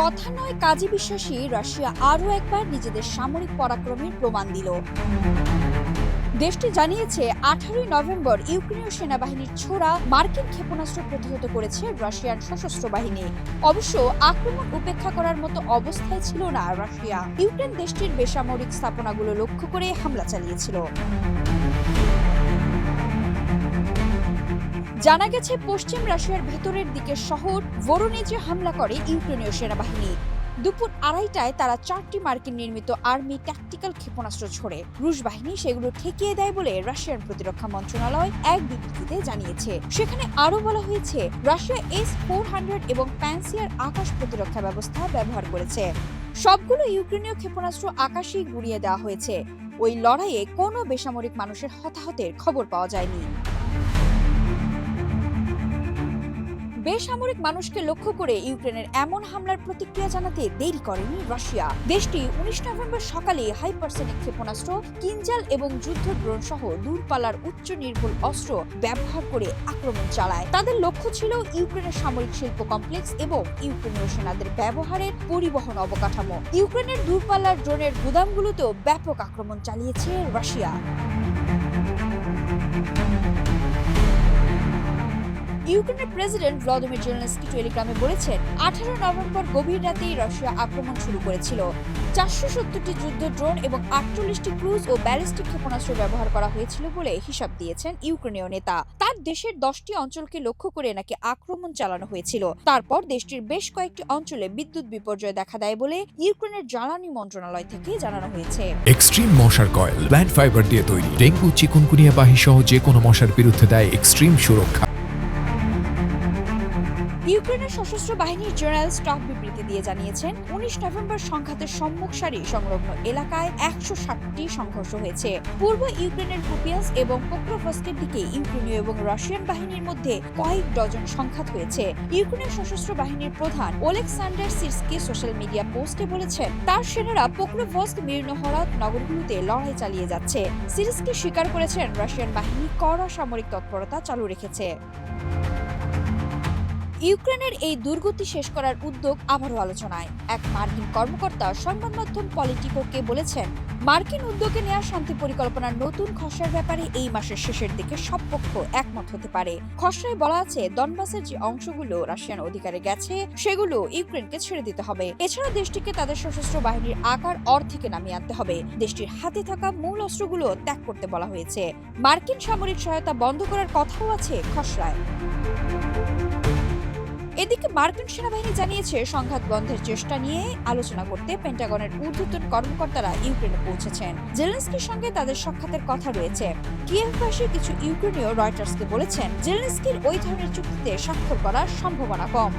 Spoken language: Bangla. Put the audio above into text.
কথা নয়, কাজে বিশ্বাসী রাশিয়া আরও একবার নিজেদের সামরিক পরাক্রমের প্রমাণ দিল। দেশটি জানিয়েছে, আঠারোই নভেম্বর ইউক্রেনীয় সেনাবাহিনীর ছোড়া মার্কিন ক্ষেপণাস্ত্র প্রতিহত করেছে রাশিয়ান সশস্ত্র বাহিনী। অবশ্য আক্রমণ উপেক্ষা করার মতো অবস্থায় ছিল না রাশিয়া। ইউক্রেন দেশটির বেসামরিক স্থাপনাগুলো লক্ষ্য করে হামলা চালিয়েছিল। জানা গেছে, পশ্চিম রাশিয়ার ভেতরের দিকে শহর ভোরোনেজে হামলা করে ইউক্রেনীয় সেনাবাহিনী। দুপুর আড়াইটায় তারা চারটি মার্কিন নির্মিত আর্মি ট্যাকটিক্যাল ক্ষেপণাস্ত্র ছোড়ে রুশ বাহিনী সেগুলো ঠেকিয়ে দেয় বলে রাশিয়ার প্রতিরক্ষা মন্ত্রণালয় এক বিবৃতিতে জানিয়েছে। সেখানে আরও বলা হয়েছে, রাশিয়া এস ফোর হান্ড্রেড এবং প্যান্সিয়ার আকাশ প্রতিরক্ষা ব্যবস্থা ব্যবহার করেছে। সবগুলো ইউক্রেনীয় ক্ষেপণাস্ত্র আকাশেই গুড়িয়ে দেওয়া হয়েছে। ওই লড়াইয়ে কোনো বেসামরিক মানুষের হতাহতের খবর পাওয়া যায়নি। বেসামরিক মানুষকে লক্ষ্য করে ইউক্রেনের এমন হামলার প্রতিক্রিয়া জানাতে দেরি করেনি রাশিয়া। দেশটি উনিশ নভেম্বর সকালে হাইপারসনিক ক্ষেপণাস্ত্র কিনজাল এবং যুদ্ধ ড্রোন সহ দূরপাল্লার উচ্চ নির্ভুল অস্ত্র ব্যবহার করে আক্রমণ চালায়। তাদের লক্ষ্য ছিল ইউক্রেনের সামরিক শিল্প কমপ্লেক্স এবং ইউক্রেনীয় সেনাদের ব্যবহারের পরিবহন অবকাঠামো। ইউক্রেনের দূরপাল্লার ড্রোনের গুদামগুলোতেও ব্যাপক আক্রমণ চালিয়েছে রাশিয়া। ইউক্রেনের প্রেসিডেন্ট ভ্লাদিমির জেলেনস্কি টেলিগ্রামে বলেছেন, আঠারো নভেম্বর গভীর রাতেই রাশিয়া আক্রমণ শুরু করেছিল। চারশো সত্তরটি যুদ্ধ ড্রোন এবং আটচল্লিশটি ক্রুজ ও ব্যালিস্টিক ক্ষেপণাস্ত্র ব্যবহার করা হয়েছিল বলে হিসাব দিয়েছেন ইউক্রেনীয় নেতা। তার দেশের দশটি অঞ্চলকে লক্ষ্য করে নাকি আক্রমণ চালানো হয়েছিল। তারপর দেশটির বেশ কয়েকটি অঞ্চলে বিদ্যুৎ বিপর্যয় দেখা দেয় বলে ইউক্রেনের জ্বালানি মন্ত্রণালয় থেকে জানানো হয়েছে। এক্সট্রিম মশার কয়েল প্ল্যান্ট ফাইবার দিয়ে তৈরি, ডেঙ্গু, চিকুনকুনিয়া বাহি সহ যে কোনো মশার বিরুদ্ধে দেয় এক্সট্রিম সুরক্ষা। ইউক্রেনের সশস্ত্র বাহিনীর জেনারেল স্টাফ বিবৃতি দিয়ে জানিয়েছেন, উনিশ নভেম্বর সংঘাতের সম্মুখ সারি সংলগ্ন এলাকায় একশো ষাটটি সংঘর্ষ হয়েছে। পূর্ব ইউক্রেনের কুপিয়াস এবং পোক্রোভস্কের দিকে ইউক্রেনীয় এবং রাশিয়ান বাহিনীর মধ্যে কয়েক ডজন সংঘাত হয়েছে। ইউক্রেনের সশস্ত্র বাহিনীর প্রধান ওলেকসান্ডার সিরস্কি সোশ্যাল মিডিয়া পোস্টে বলেছেন, তার সেনারা পোক্রোভস্ক মির্নহরাত নগরগুলোতে লড়াই চালিয়ে যাচ্ছে। সিরস্কি স্বীকার করেছেন, রাশিয়ান বাহিনী কড়া সামরিক তৎপরতা চালু রেখেছে। ইউক্রেনের এই দুর্গতি শেষ করার উদ্যোগ আবারও আলোচনায়। এক মার্কিন কর্মকর্তা সংবাদ মাধ্যম পলিটিকোকে বলেছেন, মার্কিন উদ্যোগে নেওয়া শান্তি পরিকল্পনার নতুন খসড়ার ব্যাপারে এই মাসের শেষের দিকে সব পক্ষ একমত হতে পারে। খসড়ায় বলা আছে, দনবাসের যে অংশগুলো রাশিয়ান অধিকারে গেছে, সেগুলো ইউক্রেনকে ছেড়ে দিতে হবে। এছাড়া দেশটিকে তাদের সশস্ত্র বাহিনীর আকার অর্ধেকে নামিয়ে আনতে হবে। দেশটির হাতে থাকা মূল অস্ত্রগুলো ত্যাগ করতে বলা হয়েছে। মার্কিন সামরিক সহায়তা বন্ধ করার কথাও আছে খসড়ায়। এদিকে মার্কিন সেনাবাহিনী জানিয়েছে, সংঘাত বন্ধের চেষ্টা নিয়ে আলোচনা করতে পেন্টাগনের ঊর্ধ্বতন কর্মকর্তারা ইউক্রেনে পৌঁছেছেন। জেলেন্সকির সঙ্গে তাদের সাক্ষাতের কথা রয়েছে। কিয়েভবাসী কিছু ইউক্রেনীয় রয়টার্সকে বলেছেন, জেলেন্সকির ওই ধরনের চুক্তিতে স্বাক্ষর করার সম্ভাবনা কম।